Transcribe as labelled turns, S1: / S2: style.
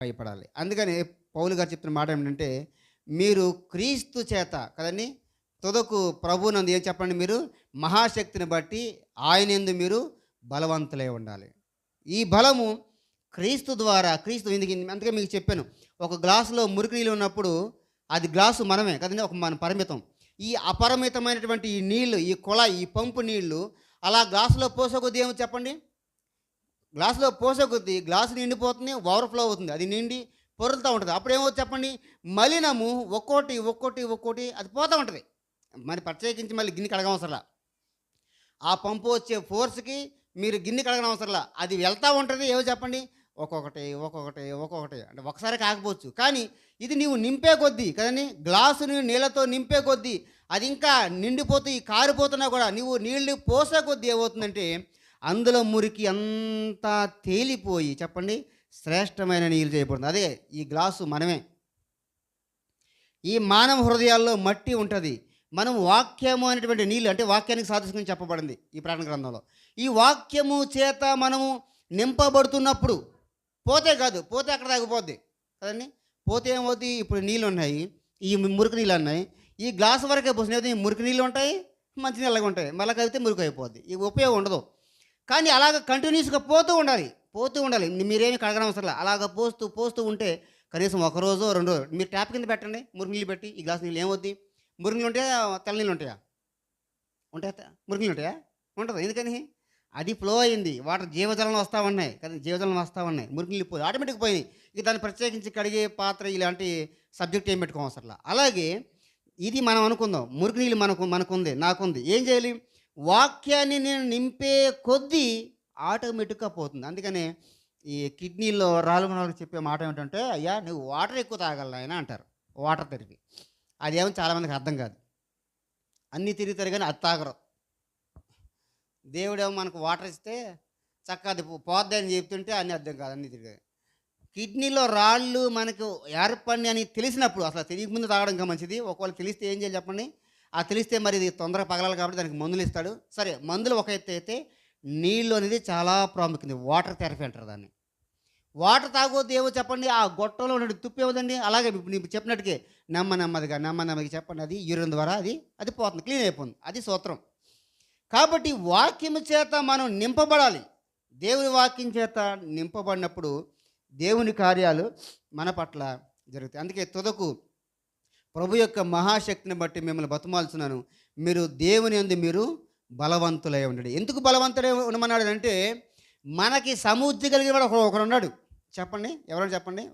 S1: భయపడాలి అందుకని పౌలు గారు చెప్తున్న మాట ఏంటంటే మీరు క్రీస్తు చేత కదండి తుదకు ప్రభునందు ఏం చెప్పండి మీరు? మహాశక్తిని బట్టి ఆయన ఎందు మీరు బలవంతులై ఉండాలి. ఈ బలము క్రీస్తు ద్వారా క్రీస్తు ఇందుకు అందుకే మీకు చెప్పాను ఒక గ్లాసులో మురికి నీళ్ళు ఉన్నప్పుడు అది గ్లాసు మనమే కదండి ఒక మన పరిమితం. ఈ అపరిమితమైనటువంటి ఈ నీళ్ళు ఈ కుళ ఈ పంపు నీళ్ళు అలా గ్లాసులో పోసే కొద్ది ఏమో చెప్పండి? గ్లాసులో పోసే కొద్దీ గ్లాసు నిండిపోతుంది ఓవర్ఫ్లో అవుతుంది. అది నిండి పొరులుతూ ఉంటుంది. అప్పుడు ఏమో చెప్పండి? మలినము ఒక్కోటి ఒక్కోటి ఒక్కోటి అది పోతూ ఉంటుంది. మరి ప్రత్యేకించి మళ్ళీ గిన్నె కడగవసరలా ఆ పంపు వచ్చే ఫోర్స్కి మీరు గిన్నె కడగడం అవసరంలా అది వెళ్తూ ఉంటుంది. ఏమో చెప్పండి? ఒక్కొక్కటి ఒక్కొక్కటి ఒక్కొక్కటి. అంటే ఒకసారి కాకపోవచ్చు. కానీ ఇది నీవు నింపే కొద్దీ కదండి? గ్లాసుని నీళ్ళతో నింపే కొద్దీ అది ఇంకా నిండిపోతూ కారిపోతున్నా కూడా నీవు నీళ్ళు పోసే కొద్దీ ఏమవుతుందంటే అందులో మురికి అంతా తేలిపోయి చెప్పండి శ్రేష్టమైన నీళ్ళు చేయబడుతుంది అదే ఈ గ్లాసు మనమే. ఈ మానవ హృదయాల్లో మట్టి ఉంటుంది. మనం వాక్యము అనేటువంటి నీళ్ళు అంటే వాక్యానికి సాదృశ్యం చెప్పబడింది ఈ ప్రాణ గ్రంథంలో. ఈ వాక్యము చేత మనము నింపబడుతున్నప్పుడు పోతే కాదు పోతే అక్కడ తగ్గిపోద్ది కదండి? పోతే ఏమవుతుంది ఇప్పుడు నీళ్ళు ఉన్నాయి ఈ మురికి నీళ్ళు ఉన్నాయి ఈ గ్లాస్ వరకే పోసినది మురికి నీళ్ళు ఉంటాయి మంచి నీళ్ళగా ఉంటాయి. మళ్ళీ కలిపితే మురికి అయిపోద్ది. ఈ ఉపయోగం ఉండదు. కానీ అలాగ కంటిన్యూస్గా పోతూ ఉండాలి. పోతూ ఉండాలి. మీరేమి కడగడం అలాగ పోస్తూ పోస్తూ ఉంటే కనీసం ఒక రోజు రెండు రోజు మీరు ట్యాప్ కింద పెట్టండి. మురుగునీళ్ళు పెట్టి ఈ గ్లాస్ నీళ్ళు ఏమవుద్ది మురుగులు ఉంటాయా? తెల్లనీళ్ళు ఉంటాయా? ఉంటాయా మురికి నీళ్ళు ఉంటాయా? ఉంటుంది. ఎందుకని? అది ఫ్లో అయింది. వాటర్ జీవజలం వస్తూ ఉన్నాయి. కదా జీవజలం వస్తూ ఉన్నాయి. మురుగునీళ్ళు నీళ్ళు పోయి ఆటోమేటిక్ పోయింది ఇక దాన్ని ప్రత్యేకించి కడిగే పాత్ర ఇలాంటి సబ్జెక్ట్ ఏం పెట్టుకోవాలి అసలు అలాగే ఇది మనం అనుకుందాం. మురుగునీళ్ళు నీళ్ళు మనకు మనకుంది నాకుంది. ఏం చేయాలి? వాక్యాన్ని నేను నింపే కొద్దీ ఆటోమేటిక్గా పోతుంది. అందుకనే ఈ కిడ్నీలో రాళ్ళు వాళ్ళకి చెప్పే మాట ఏమిటంటే అయ్యా నువ్వు వాటర్ ఎక్కువ తాగలను ఆయన అంటారు. వాటర్ తిరిగి. అదేమో చాలామందికి అర్థం కాదు. అన్నీ తిరుగుతారు కానీ అది తాగరు. దేవుడేమో మనకు వాటర్ ఇస్తే చక్కగా అది పోద్ది అని చెప్తుంటే అన్నీ అర్థం కాదు అన్నీ తిరిగి కిడ్నీలో రాళ్ళు మనకు ఏర్పడి అని తెలిసినప్పుడు అసలు తెలియకముందు తాగడం ఇంకా మంచిది? ఒకవేళ తెలిస్తే ఏం చేయాలి చెప్పండి? ఆ తెలిస్తే మరి ఇది తొందరగా పగలాలి కాబట్టి దానికి మందులు ఇస్తాడు. సరే మందులు ఒక ఎత్తు అయితే నీళ్ళు అనేది చాలా ప్రాముఖ్యత. వాటర్ థెరపీ అంటారు దాన్ని. వాటర్ తాగొద్దు ఏమో చెప్పండి. ఆ గొట్టంలో ఉన్న తుప్పు ఏమవుదండి అలాగే ఇప్పుడు నీకు చెప్పినట్టుకే నెమ్మ నెమ్మదిగా నెమ్మ నెమ్మదిగా చెప్పండి. అది యూరిన్ ద్వారా అది అది పోతుంది క్లీన్ అయిపోతుంది. అది సూత్రం. కాబట్టి వాక్యం చేత మనం నింపబడాలి. దేవుని వాక్యం చేత నింపబడినప్పుడు దేవుని కార్యాలు మన పట్ల జరుగుతాయి. అందుకే తుదకు ప్రభు యొక్క మహాశక్తిని బట్టి మిమ్మల్ని బతుమాల్చున్నాను. మీరు దేవుని అందు మీరు బలవంతులై ఉండండి. ఎందుకు బలవంతులై ఉండమన్నాడు అంటే మనకి సమూర్తి కలిగిన వాడు ఒకడు ఉన్నాడు. చెప్పండి ఎవరైనా చెప్పండి?